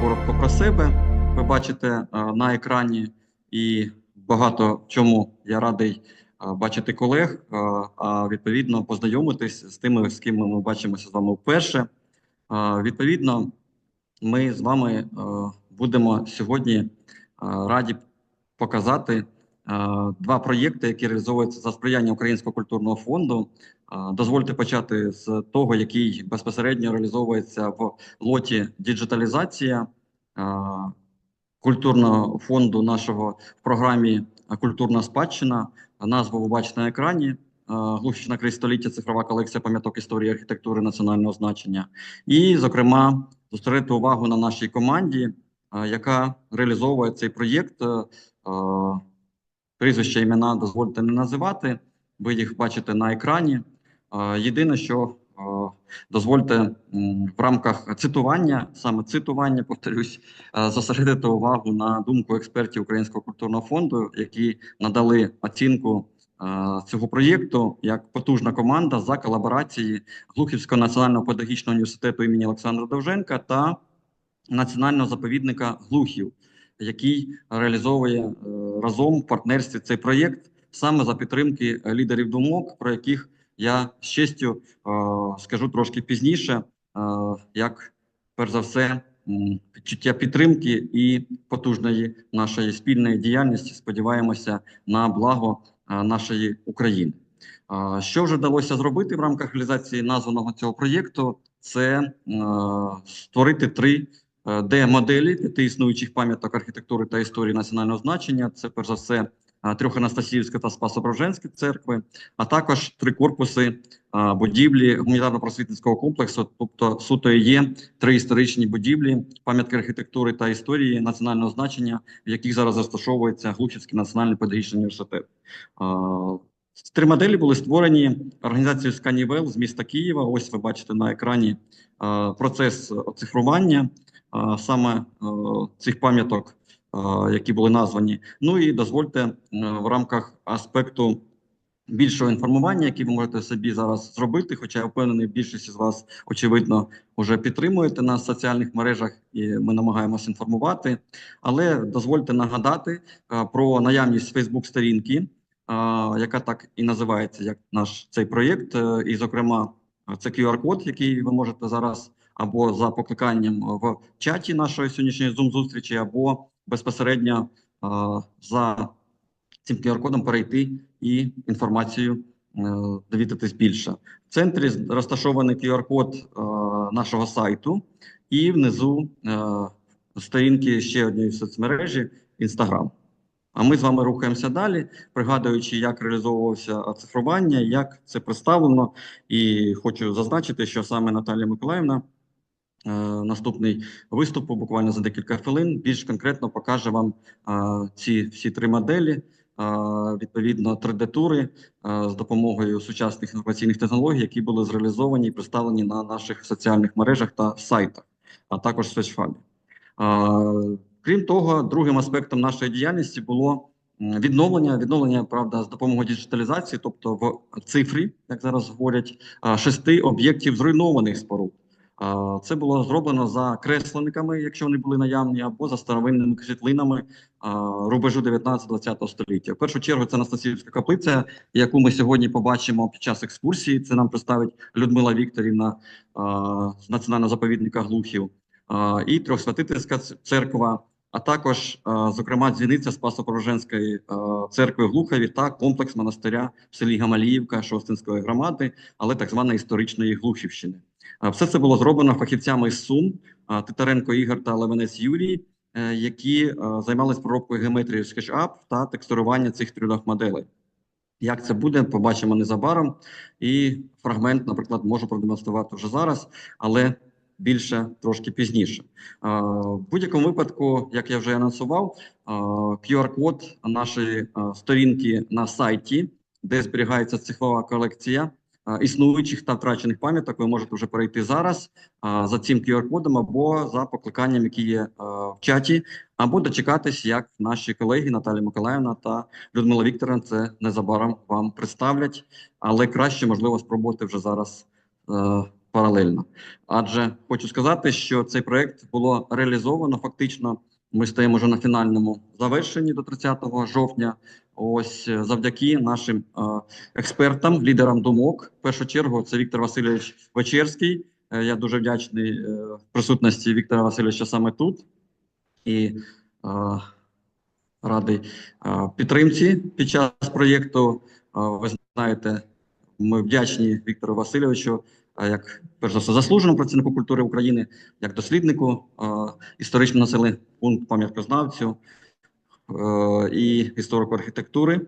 коротко про себе. Ви бачите на екрані і багато чому я радий е, бачити колег, е, а відповідно познайомитись з тими, з ким ми бачимося з вами вперше. Е, Відповідно, ми з вами будемо сьогодні раді показати два проєкти, які реалізовуються за сприяння Українського культурного фонду. Дозвольте почати з того, який безпосередньо реалізовується в лоті діджиталізація культурного фонду нашого в програмі Культурна спадщина. Назву ви бачите на екрані. Е, Глухівщина крізь століття, цифрова колекція пам'яток історії архітектури національного значення. І, зокрема, зосередити увагу на нашій команді, е, яка реалізовує цей проєкт. Е, е, Прізвища імена дозвольте не називати. Ви їх бачите на екрані. Е, Єдине, що е, дозвольте в рамках цитування, саме цитування, повторюсь, е, зосередити увагу на думку експертів Українського культурного фонду, які надали оцінку е, цього проєкту як потужна команда за колаборації Глухівського національного педагогічного університету імені Олександра Довженка та національного заповідника Глухів, який реалізовує е, разом в партнерстві цей проєкт саме за підтримки е, лідерів думок, про яких я з честю е, скажу трошки пізніше, е, як перш за все відчуття підтримки і потужної нашої спільної діяльності. Сподіваємося на благо е, нашої України. Що вже вдалося зробити в рамках реалізації названого цього проєкту? Це створити три е, Д-моделі п'яти існуючих пам'яток архітектури та історії національного значення. Це перш за все е, Трьоханастасіївська та Спасо-Преображенська церкви, а також три корпуси будівлі гуманітарно-просвітницького комплексу, тобто суто є три історичні будівлі, пам'ятки архітектури та історії національного значення, в яких зараз розташовується Глухівський національний педагогічний університет. Три моделі були створені організацією Сканівел з міста Києва. Ось ви бачите на екрані процес оцифрування саме цих пам'яток, які були названі. Ну і дозвольте е, в рамках аспекту більшого інформування, який ви можете собі зараз зробити. Хоча я впевнений, більшість з вас очевидно вже підтримуєте нас в соціальних мережах, і ми намагаємося інформувати. Але дозвольте нагадати е, про наявність Фейсбук-сторінки яка так і називається як наш цей проєкт. Е, І, зокрема, це QR-код, який ви можете зараз або за покликанням в чаті нашої сьогоднішньої Zoom зустрічі, або безпосередньо а, за цим QR-кодом перейти і інформацію е, довідатись більше. В центрі розташований QR-код е, нашого сайту, і внизу е, сторінки ще однієї соцмережі Instagram. А ми з вами рухаємося далі, пригадуючи, як реалізовувалося оцифрування, як це представлено. І хочу зазначити, що саме Наталія Миколаївна, е, наступний виступ, буквально за декілька хвилин, більш конкретно покаже вам е, ці всі три моделі, е, відповідно 3D-тури е, з допомогою сучасних інформаційних технологій, які були зреалізовані і представлені на наших соціальних мережах та сайтах, а також. Е, Крім того, другим аспектом нашої діяльності було відновлення, відновлення правда з допомогою діджиталізації, тобто в цифрі, як зараз говорять, шести об'єктів зруйнованих споруд. Це було зроблено за кресленниками, якщо вони були наявні, або за старовинними світлинами рубежу 19-20 століття. В першу чергу це Анастасіївська каплиця, яку ми сьогодні побачимо під час екскурсії. Це нам представить Людмила Вікторівна з національного заповідника Глухів і Трьохсвятительська церква, а також, зокрема, дзвіниця Спасо-Пороженської церкви в Глухові та комплекс монастиря в селі Гамаліївка Шостинської громади, але так званої історичної Глухівщини. Все це було зроблено фахівцями з Сум, Титаренко Ігор та Левенець Юрій, е, які займалися проробкою геометрії SketchUp та текстурування цих трьох моделей. Як це буде, побачимо незабаром. І фрагмент, наприклад, можу продемонструвати вже зараз, але більше трошки пізніше. В будь-якому випадку, як я вже анонсував, QR-код нашої сторінки на сайті, де зберігається цифрова колекція існуючих та втрачених пам'яток, ви можете вже перейти зараз за цим QR-кодом або за покликанням, які є в чаті, або дочекатись, як наші колеги Наталія Миколаївна та Людмила Вікторовна це незабаром вам представлять, але краще можливо спробувати вже зараз е, паралельно. Адже хочу сказати, що цей проект було реалізовано фактично. Ми стоїмо вже на фінальному завершенні до 30 жовтня. Ось е, завдяки нашим е, експертам, лідерам думок. В першу чергу це Віктор Васильович Вечерський. Е, Я дуже вдячний присутності Віктора Васильовича саме тут і радий підтримці під час проєкту. Ви знаєте, ми вдячні Віктору Васильовичу, як перш за все заслуженому працівнику культури України, як досліднику е, історично населених пункт пам'яткознавцю е, і історику архітектури.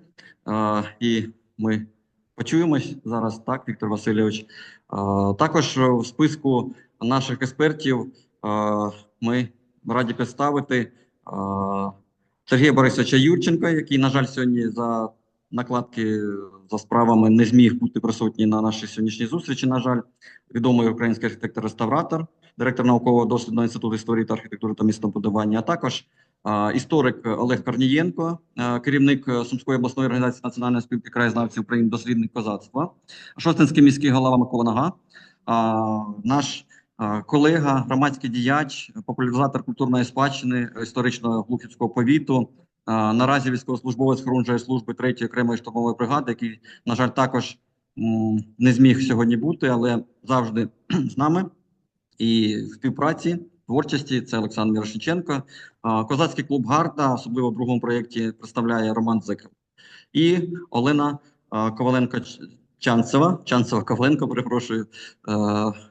Е, І ми почуємось зараз. Так, Віктор Васильович. Е, Також в списку наших експертів ми раді представити Сергія Борисовича Юрченка, який, на жаль, сьогодні за накладки за справами не зміг бути присутній на нашій сьогоднішній зустрічі. На жаль, відомий український архітектор-реставратор, директор наукового дослідного інституту історії та архітектури та містобудування, а також історик Олег Корнієнко, керівник Сумської обласної організації Національної спілки краєзнавців України, дослідник козацтва, Шостинський міський голова Микола Нага, наш колега, громадський діяч, популяризатор культурної спадщини історичного глухівського повіту. Наразі військовослужбовець Хорунжої служби 3-ї окремої штурмової бригади, який, на жаль, також не зміг сьогодні бути, але завжди з нами. І в співпраці, творчості це Олександр Мірошниченко. А, Козацький клуб Гарда, особливо в другому проєкті, представляє Роман Зеков. І Олена Коваленко Чанцева, Чанцева Коваленко, перепрошую,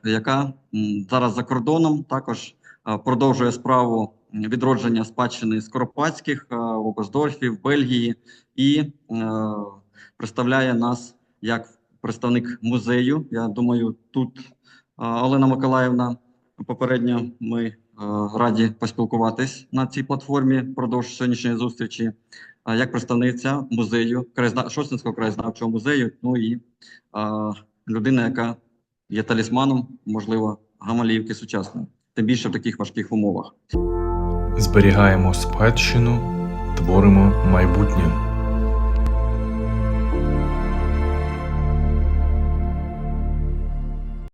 яка зараз за кордоном також продовжує справу відродження спадщини Скоропадських в Оберсдорфі, в Бельгії і представляє нас як представник музею. Я думаю, тут Олена Миколаївна. Попередньо ми е, раді поспілкуватись на цій платформі впродовж сьогоднішньої зустрічі. Як представниця музею. Шостинського краєзнавчого музею, ну і людина, яка є талісманом, можливо, Гамаліївки сучасної, тим більше в таких важких умовах. Зберігаємо спадщину, творимо майбутнє.